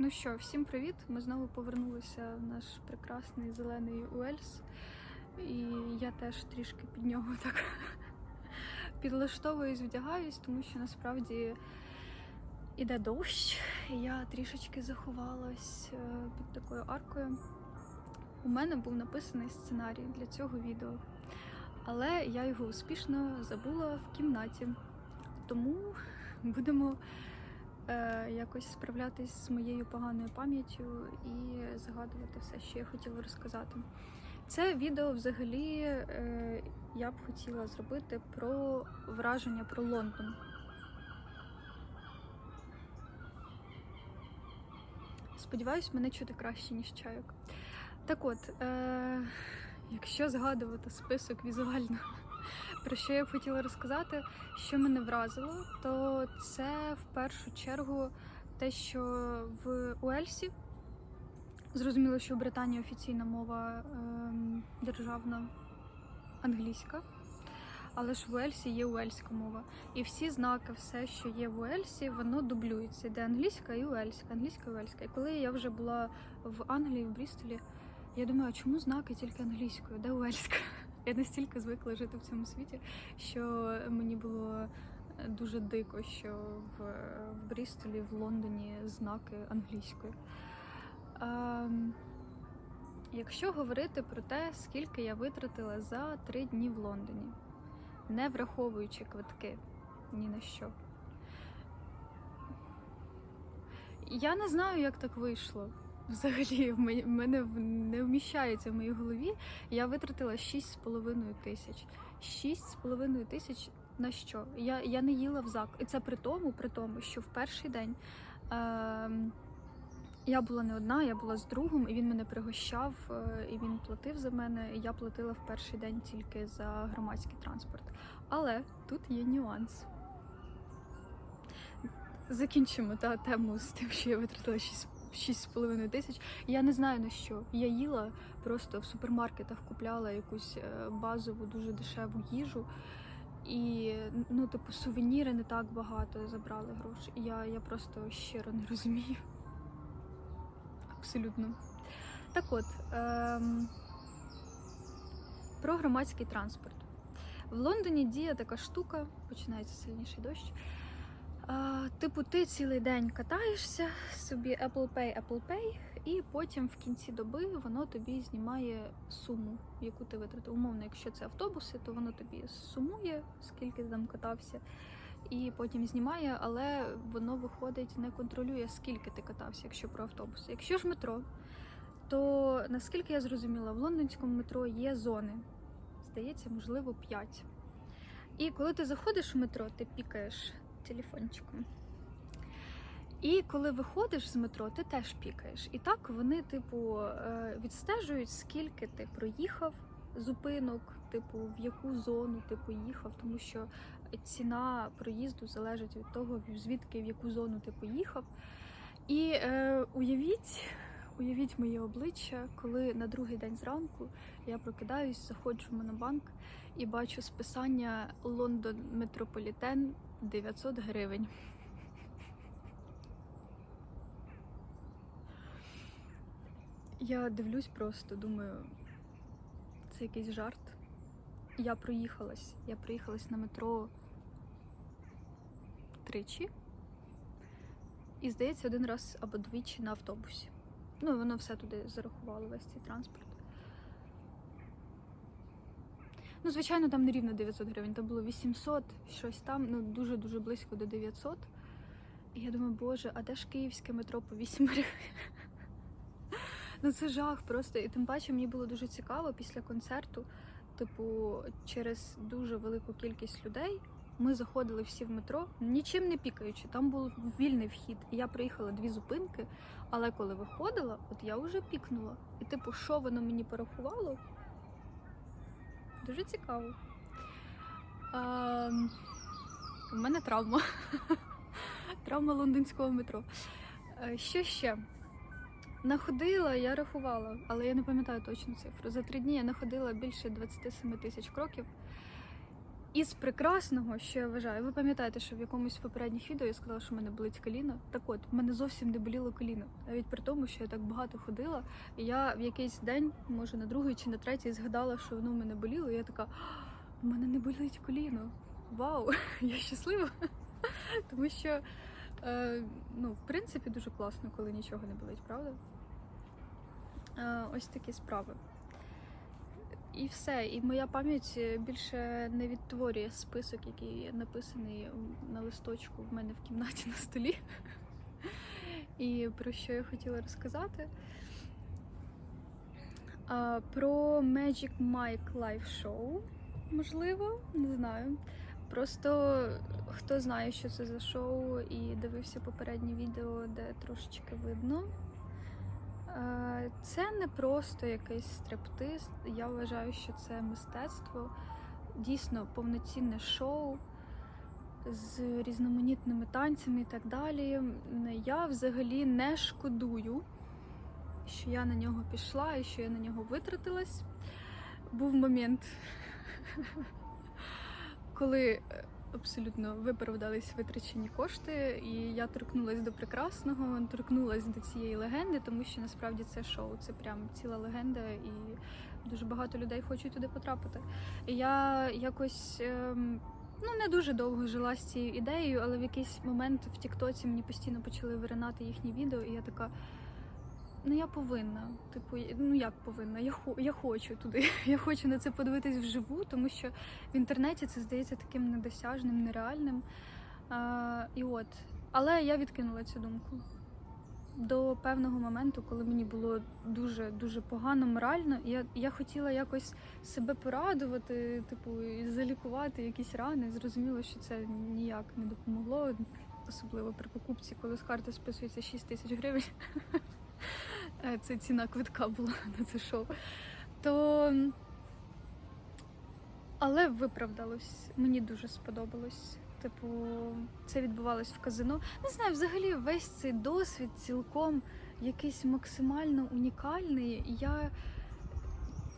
Ну що, всім привіт! Ми знову повернулися в наш прекрасний зелений Уельс. І я теж трішки під нього так підлаштовуюсь, вдягаюсь, тому що насправді іде дощ. Я трішечки заховалась е, під такою аркою. У мене був написаний сценарій для цього відео, але я його успішно забула в кімнаті. Тому будемо якось справлятись з моєю поганою пам'яттю і згадувати все, що я хотіла розказати. Це відео взагалі е, я б хотіла зробити про враження про Лондон. Сподіваюсь, мене чути краще, ніж чайок. Так от, е, якщо згадувати список візуально, про що я б хотіла розказати, що мене вразило, то це в першу чергу те, що в Уельсі зрозуміло, що в Британії офіційна мова ем, державна англійська, але ж в Уельсі є уельська мова. І всі знаки, все, що є в Уельсі, воно дублюється. Де англійська і уельська, англійська і уельська. І коли я вже була в Англії, в Брістолі, я думаю, а чому знаки тільки англійською, де уельська? Я настільки звикла жити в цьому світі, що мені було дуже дико, що в, в Брістолі, в Лондоні знаки англійською. Ем, якщо говорити про те, скільки я витратила за три дні в Лондоні, не враховуючи квитки ні на що. Я не знаю, як так вийшло. Взагалі, в мене- не вміщається в моїй голові. Я витратила 6,5 тисяч. 6,5 тисяч на що? Я, я не їла в зак. І це при тому, при тому, що в перший день ем, я була не одна, я була з другом, і він мене пригощав, е, і він платив за мене. І я платила в перший день тільки за громадський транспорт. Але тут є нюанс. Закінчимо та тему з тим, що я витратила 6 6,5 тисяч. Я не знаю на що. Я їла просто в супермаркетах купляла якусь е, базову, дуже дешеву їжу. І ну, типу, сувеніри не так багато забрали грошей. Я, я просто щиро не розумію. Абсолютно. Так от, ем, про громадський транспорт. В Лондоні діє така штука, починається сильніший дощ. Типу, ти цілий день катаєшся собі Apple Pay, Apple Pay, і потім в кінці доби воно тобі знімає суму, яку ти витратив. Умовно, якщо це автобуси, то воно тобі сумує, скільки ти там катався, і потім знімає, але воно виходить, не контролює, скільки ти катався, якщо про автобуси. Якщо ж метро, то наскільки я зрозуміла, в лондонському метро є зони. Здається, можливо, 5. І коли ти заходиш в метро, ти пікаєш телефончиком. І коли виходиш з метро, ти теж пікаєш. І так вони, типу, е, відстежують, скільки ти проїхав зупинок, типу, в яку зону ти поїхав, тому що ціна проїзду залежить від того, звідки в яку зону ти поїхав. І е, уявіть, уявіть моє обличчя, коли на другий день зранку я прокидаюсь, заходжу в монобанк і бачу списання Лондон Метрополітен 900 гривень. Я дивлюсь просто, думаю, це якийсь жарт. Я проїхалась. Я проїхалась на метро тричі. І, здається, один раз або двічі на автобусі. Ну, воно все туди зарахувало, весь цей транспорт. Ну, звичайно, там не рівно 900 гривень, там було 800, щось там, ну дуже-дуже близько до 900. І я думаю, боже, а де ж київське метро по 8 гривень? Ну це жах просто. І тим паче мені було дуже цікаво після концерту. Типу, через дуже велику кількість людей ми заходили всі в метро, нічим не пікаючи. Там був вільний вхід. Я приїхала дві зупинки, але коли виходила, от я вже пікнула. І типу, що воно мені порахувало? Дуже цікаво. А, у мене травма. травма лондонського метро. Е, Що ще? Находила, я рахувала, але я не пам'ятаю точну цифру. За три дні я находила більше 27 тисяч кроків. Із прекрасного, що я вважаю, ви пам'ятаєте, що в якомусь попередніх відео я сказала, що в мене болить коліно. Так от, в мене зовсім не боліло коліно. Навіть при тому, що я так багато ходила. І я в якийсь день, може на другий чи на третій, згадала, що воно в мене боліло. І я така, у мене не болить коліно. Вау, я щаслива. Тому що, е, ну, в принципі, дуже класно, коли нічого не болить, правда? Е, ось такі справи. І все. І моя пам'ять е, більше не відтворює список, який написаний на листочку в мене в кімнаті на столі. І про що я хотіла розказати. Про Magic Mike Live Show, можливо, не знаю. Просто хто знає, що це за шоу, і дивився попереднє відео, де трошечки видно. Е, Це не просто якийсь стриптиз. Я вважаю, що це мистецтво, дійсно повноцінне шоу з різноманітними танцями і так далі. Я взагалі не шкодую, що я на нього пішла і що я на нього витратилась. Був момент, коли е, абсолютно виправдались витрачені кошти, і я торкнулася до прекрасного, торкнулася до цієї легенди, тому що насправді це шоу, це прям ціла легенда, і дуже багато людей хочуть туди потрапити. Я якось. ем, Ну, не дуже довго жила з цією ідеєю, але в якийсь момент в Тіктоці мені постійно почали виринати їхні відео, і я така. Ну, я повинна. Типу, ну як повинна? Я хо- я хочу туди. Я хочу на це подивитись вживу, тому що в інтернеті це здається таким недосяжним, нереальним. А, і от. Але я відкинула цю думку до певного моменту, коли мені було дуже дуже погано морально. Я, я хотіла якось себе порадувати, типу, залікувати якісь рани. Зрозуміло, що це ніяк не допомогло, особливо при покупці, коли з карти списується 6 тисяч гривень. Е, Це ціна квитка була на це шоу. То. Але виправдалось. Мені дуже сподобалось. Типу, це відбувалось в казино. Не знаю, взагалі весь цей досвід цілком якийсь максимально унікальний. Я,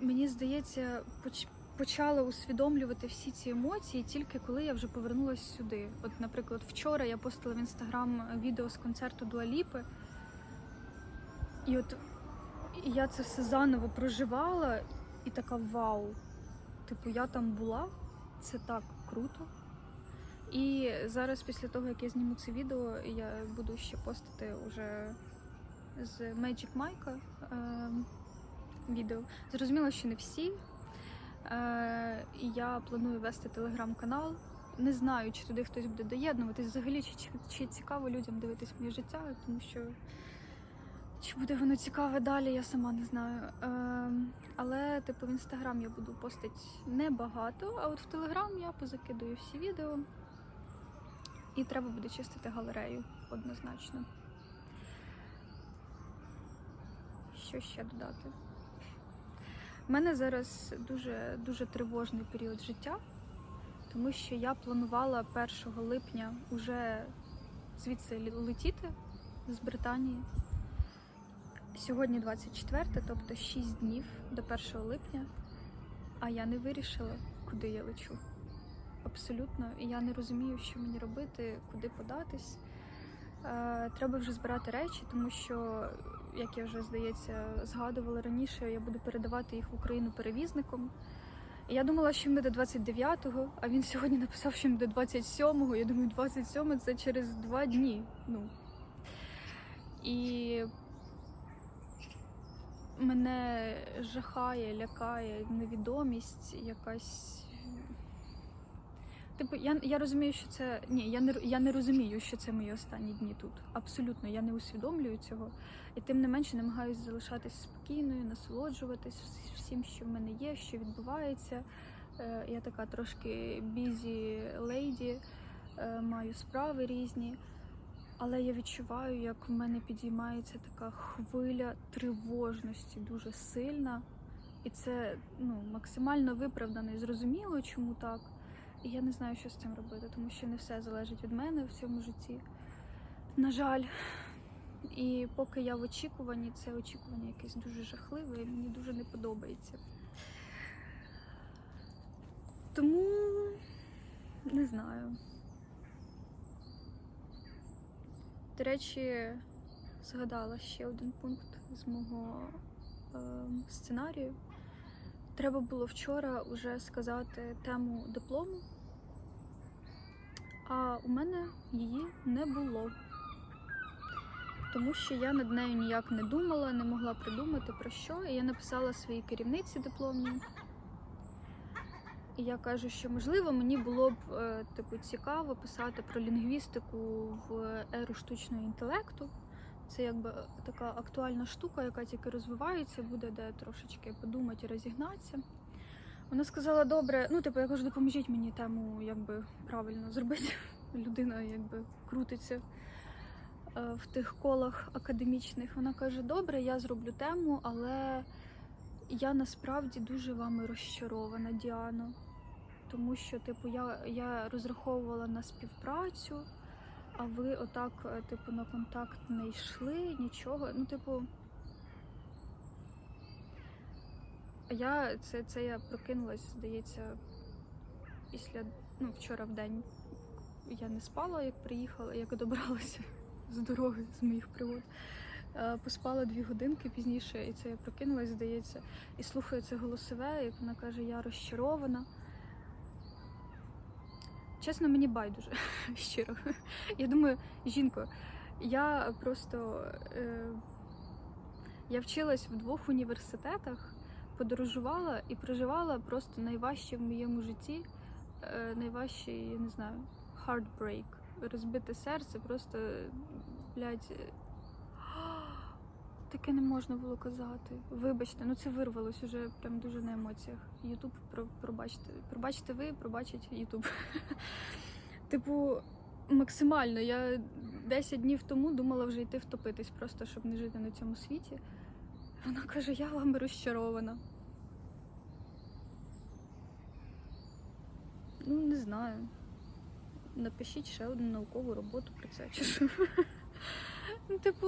мені здається, поч- почала усвідомлювати всі ці емоції тільки коли я вже повернулася сюди. От, наприклад, вчора я постила в інстаграм відео з концерту Дуаліпи. І от я це все заново проживала і така вау. Типу, я там була, це так круто. І зараз, після того, як я зніму це відео, я буду ще постити уже з Magic Mike е, відео. Зрозуміло, що не всі. Е, я планую вести телеграм-канал. Не знаю, чи туди хтось буде доєднуватись. Взагалі, чи, чи цікаво людям дивитись моє життя, тому що чи буде воно цікаве далі, я сама не знаю. Ем, але, типу, в інстаграм я буду постити небагато, а от в телеграм я позакидую всі відео. І треба буде чистити галерею однозначно. Що ще додати? У мене зараз дуже, дуже тривожний період життя, тому що я планувала 1 липня уже звідси летіти з Британії. Сьогодні 24, тобто 6 днів до 1 липня, а я не вирішила, куди я лечу. Абсолютно. І я не розумію, що мені робити, куди податись. Е, треба вже збирати речі, тому що, як я вже здається, згадувала раніше, я буду передавати їх в Україну перевізником. Я думала, що він буде 29-го, а він сьогодні написав, що він буде 27-го. Я думаю, 27 це через два дні. Ну. І мене жахає, лякає невідомість, якась. Типу, я, я розумію, що це. Ні, я не, я не розумію, що це мої останні дні тут. Абсолютно, я не усвідомлюю цього. І тим не менше намагаюся залишатись спокійною, насолоджуватись всім, що в мене є, що відбувається. Е, я така трошки бізі лейді, е, маю справи різні. Але я відчуваю, як в мене підіймається така хвиля тривожності, дуже сильна. І це ну, максимально виправдано і зрозуміло, чому так. І я не знаю, що з цим робити, тому що не все залежить від мене в цьому житті. На жаль. І поки я в очікуванні, це очікування якесь дуже жахливе і мені дуже не подобається. Тому Не знаю. До речі, згадала ще один пункт з мого е, сценарію. Треба було вчора вже сказати тему диплому, а у мене її не було. Тому що я над нею ніяк не думала, не могла придумати про що. І я написала своїй керівниці дипломній. І я кажу, що можливо мені було б е, типу цікаво писати про лінгвістику в еру штучного інтелекту. Це якби така актуальна штука, яка тільки розвивається, буде де трошечки подумати розігнатися. Вона сказала, добре, ну типу, я кажу, допоможіть мені тему якби правильно зробити. Людина якби крутиться е, в тих колах академічних. Вона каже: Добре, я зроблю тему, але я насправді дуже вами розчарована, Діано. Тому що, типу, я, я розраховувала на співпрацю, а ви отак, е, типу, на контакт не йшли, нічого. Ну, типу. Я це, це я прокинулась, здається, після ну, вчора в день. Я не спала, як приїхала, як добралася з дороги з моїх пригод. Е, Поспала дві годинки пізніше, і це я прокинулась, здається, і слухаю це голосове, як вона каже, я розчарована. Чесно, мені байдуже, щиро. Я думаю, жінко, я просто е, я вчилась в двох університетах, подорожувала і проживала просто найважче в моєму житті, е, найважчий, я не знаю, heartbreak, розбите серце, просто, блядь, таке не можна було казати. Вибачте, ну це вирвалось уже прям дуже на емоціях. Ютуб про- пробачте. Пробачте ви, пробачить Ютуб. Типу, максимально. Я 10 днів тому думала вже йти втопитись, просто щоб не жити на цьому світі. Вона каже, я вами розчарована. Ну, не знаю. Напишіть ще одну наукову роботу про це. Чи що? Ну, типу,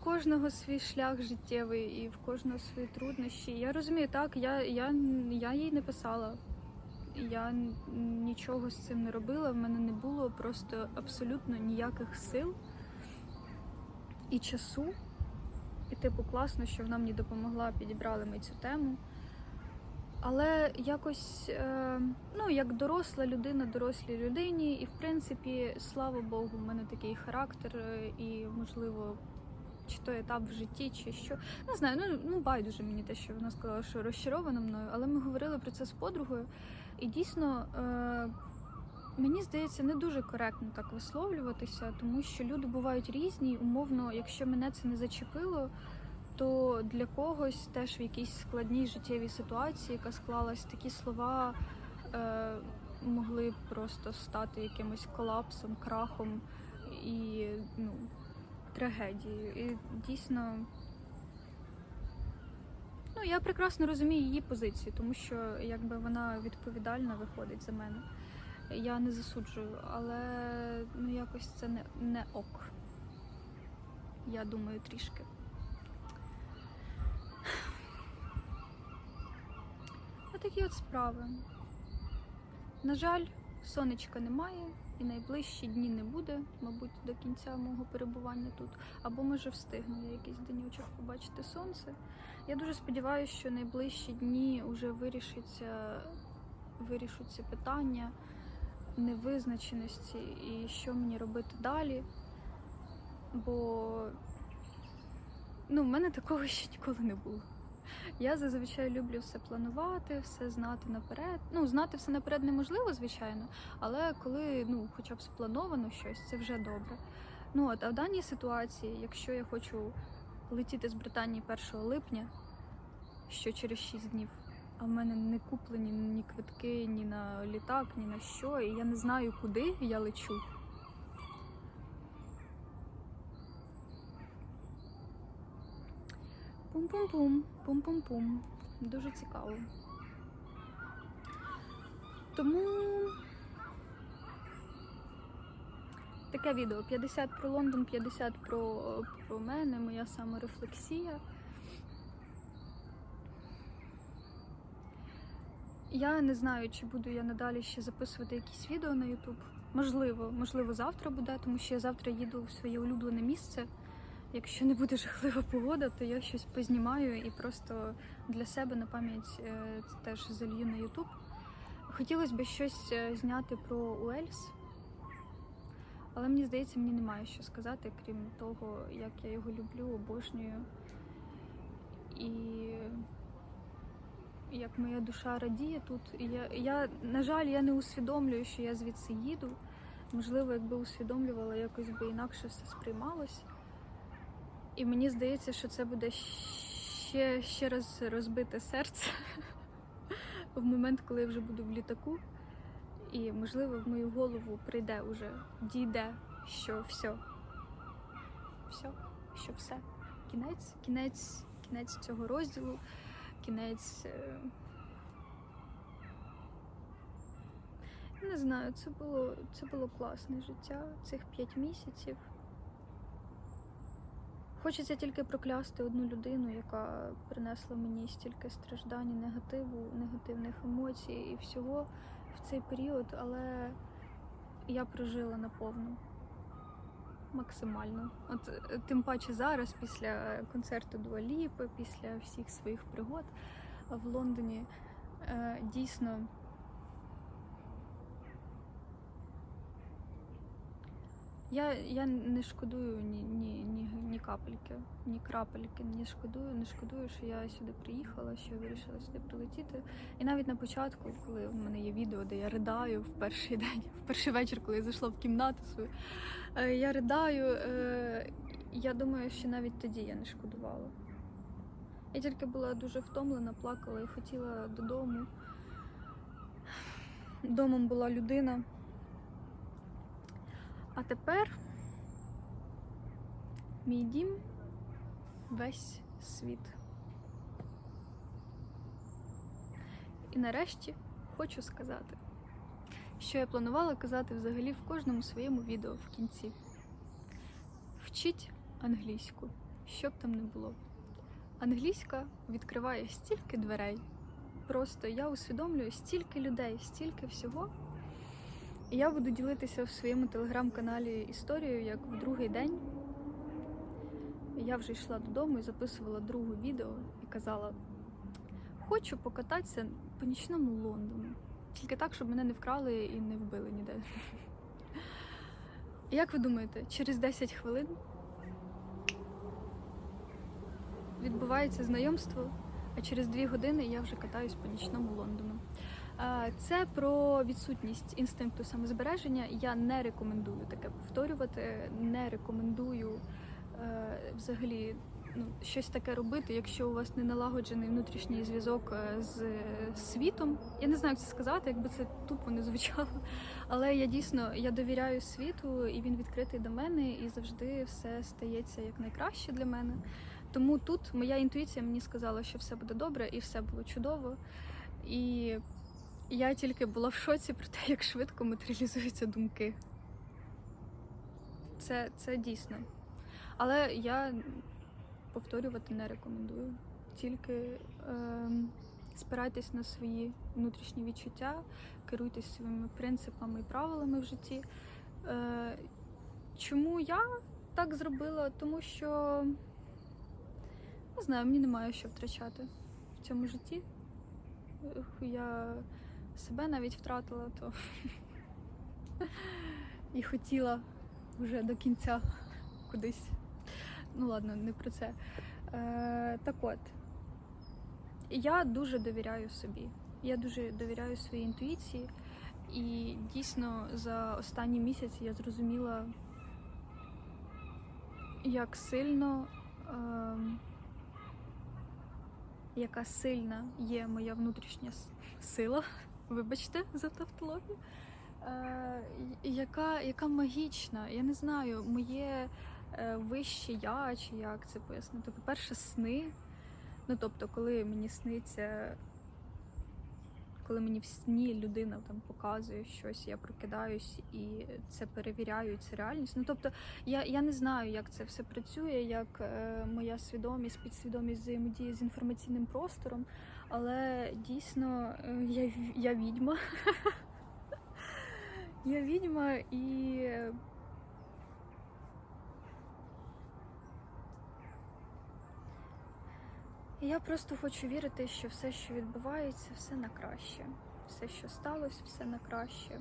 в кожного свій шлях життєвий і в кожного свої труднощі. Я розумію, так, я, я, я їй не писала. Я нічого з цим не робила, в мене не було просто абсолютно ніяких сил і часу. І, типу, класно, що вона мені допомогла, підібрали ми цю тему. Але якось, е, ну, як доросла людина, дорослій людині, і в принципі, слава Богу, в мене такий характер, е, і можливо, чи то етап в житті, чи що. Не знаю, ну, ну байдуже мені те, що вона сказала, що розчарована мною, але ми говорили про це з подругою, і дійсно. Е, Мені здається, не дуже коректно так висловлюватися, тому що люди бувають різні. Умовно, якщо мене це не зачепило, то для когось теж в якійсь складній життєвій ситуації, яка склалась, такі слова е, могли просто стати якимось колапсом, крахом і ну, трагедією. І дійсно. Ну, я прекрасно розумію її позицію, тому що якби вона відповідальна виходить за мене. Я не засуджую, але ну якось це не, не ок. Я думаю, трішки. Отакі от справи. На жаль, сонечка немає і найближчі дні не буде, мабуть, до кінця мого перебування тут. Або може встигну я якийсь денючок побачити сонце. Я дуже сподіваюся, що найближчі дні вже вирішиться, вирішуться питання невизначеності і що мені робити далі. Бо ну, в мене такого ще ніколи не було. Я зазвичай люблю все планувати, все знати наперед. Ну, знати все наперед неможливо, звичайно, але коли ну, хоча б сплановано щось, це вже добре. Ну от, а в даній ситуації, якщо я хочу летіти з Британії 1 липня, що через 6 днів, а в мене не куплені ні квитки, ні на літак, ні на що, і я не знаю, куди я лечу. Пум-пум-пум, пум-пум-пум. Дуже цікаво. Тому таке відео: 50 про Лондон, 50 про, про мене, моя саморефлексія. Я не знаю, чи буду я надалі ще записувати якісь відео на YouTube. Можливо, можливо, завтра буде, тому що я завтра їду в своє улюблене місце. Якщо не буде жахлива погода, то я щось познімаю і просто для себе на пам'ять е, теж залью на YouTube. Хотілося б щось е, зняти про Уельс, але мені здається, мені немає що сказати, крім того, як я його люблю, обожнюю. І як моя душа радіє тут. Я, я, на жаль, я не усвідомлюю, що я звідси їду. Можливо, якби усвідомлювала, якось би інакше все сприймалось. І мені здається, що це буде ще, ще раз розбите серце в момент, коли я вже буду в літаку. І, можливо, в мою голову прийде уже, дійде, що все. Все, що все. Кінець, кінець, кінець цього розділу, кінець. е, Не знаю, це було, це було класне життя цих п'ять місяців. Хочеться тільки проклясти одну людину, яка принесла мені стільки страждань, негативу, негативних емоцій і всього в цей період, але я прожила наповну. Максимально. От е, тим паче зараз, після концерту Дуаліпи, після всіх своїх пригод в Лондоні, е, дійсно. Я, я не шкодую ні, ні, ні, ні капельки, ні крапельки, не шкодую, не шкодую, що я сюди приїхала, що я вирішила сюди прилетіти. І навіть на початку, коли в мене є відео, де я ридаю в перший день, в перший вечір, коли я зайшла в кімнату свою, е, я ридаю. е, Я думаю, що навіть тоді я не шкодувала. Я тільки була дуже втомлена, плакала і хотіла додому. Домом була людина. А тепер мій дім весь світ. І нарешті хочу сказати, що я планувала казати взагалі в кожному своєму відео в кінці. Вчіть англійську, що б там не було. Англійська відкриває стільки дверей. Просто я усвідомлюю стільки людей, стільки всього. Я буду ділитися в своєму телеграм-каналі історією, як в другий день я вже йшла додому і записувала друге відео і казала: хочу покататися по нічному Лондону. Тільки так, щоб мене не вкрали і не вбили ніде. Як ви думаєте, через 10 хвилин відбувається знайомство, а через 2 години я вже катаюсь по нічному Лондону. Це про відсутність інстинкту самозбереження. Я не рекомендую таке повторювати, не рекомендую е, взагалі ну, щось таке робити, якщо у вас не налагоджений внутрішній зв'язок е, з світом. Я не знаю, як це сказати, якби це тупо не звучало. Але я дійсно я довіряю світу, і він відкритий до мене, і завжди все стається як найкраще для мене. Тому тут моя інтуїція мені сказала, що все буде добре, і все було чудово. І я тільки була в шоці про те, як швидко матеріалізуються думки. Це, це дійсно. Але я повторювати не рекомендую. Тільки ем, спирайтесь на свої внутрішні відчуття, керуйтесь своїми принципами і правилами в житті. Е, чому я так зробила? Тому що не знаю, мені немає що втрачати в цьому житті. Я себе навіть втратила, то і хотіла вже до кінця кудись. Ну ладно, не про це. Е, так от, я дуже довіряю собі. Я дуже довіряю своїй інтуїції. І дійсно за останні місяці я зрозуміла, як сильно, ем, яка сильна є моя внутрішня сила. Вибачте за тавтологію. Е, яка, яка магічна, я не знаю, моє е, вище я, чи як це пояснити. По-перше, сни. Ну, тобто, коли мені сниться, коли мені в сні людина там показує щось, я прокидаюсь і це перевіряю, і це реальність. Ну тобто я, я не знаю, як це все працює, як е, моя свідомість, підсвідомість взаємодіє з інформаційним простором, але дійсно е, я, я відьма. Я відьма е, І Я просто хочу вірити, що все, що відбувається, все на краще. Все, що сталося, все на краще.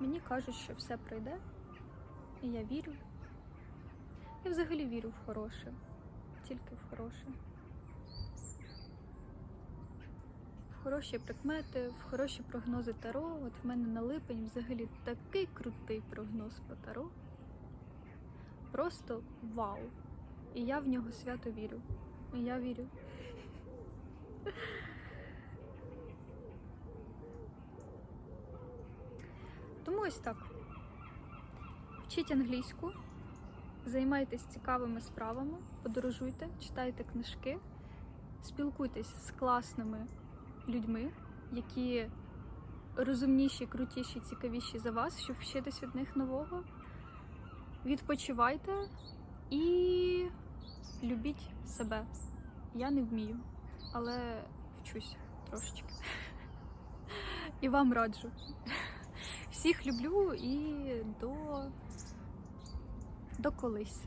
Мені кажуть, що все пройде, і я вірю. Я взагалі вірю в хороше, тільки в хороше. В хороші прикмети, в хороші прогнози Таро. От в мене на липень взагалі такий крутий прогноз по Таро. Просто вау! І я в нього свято вірю. І я вірю. Тому ось так. Вчіть англійську, займайтесь цікавими справами, подорожуйте, читайте книжки, спілкуйтесь з класними людьми, які розумніші, крутіші, цікавіші за вас, щоб вчитись від них нового. Відпочивайте і любіть себе. Я не вмію, але вчусь трошечки. І вам раджу. Всіх люблю і до, до колись.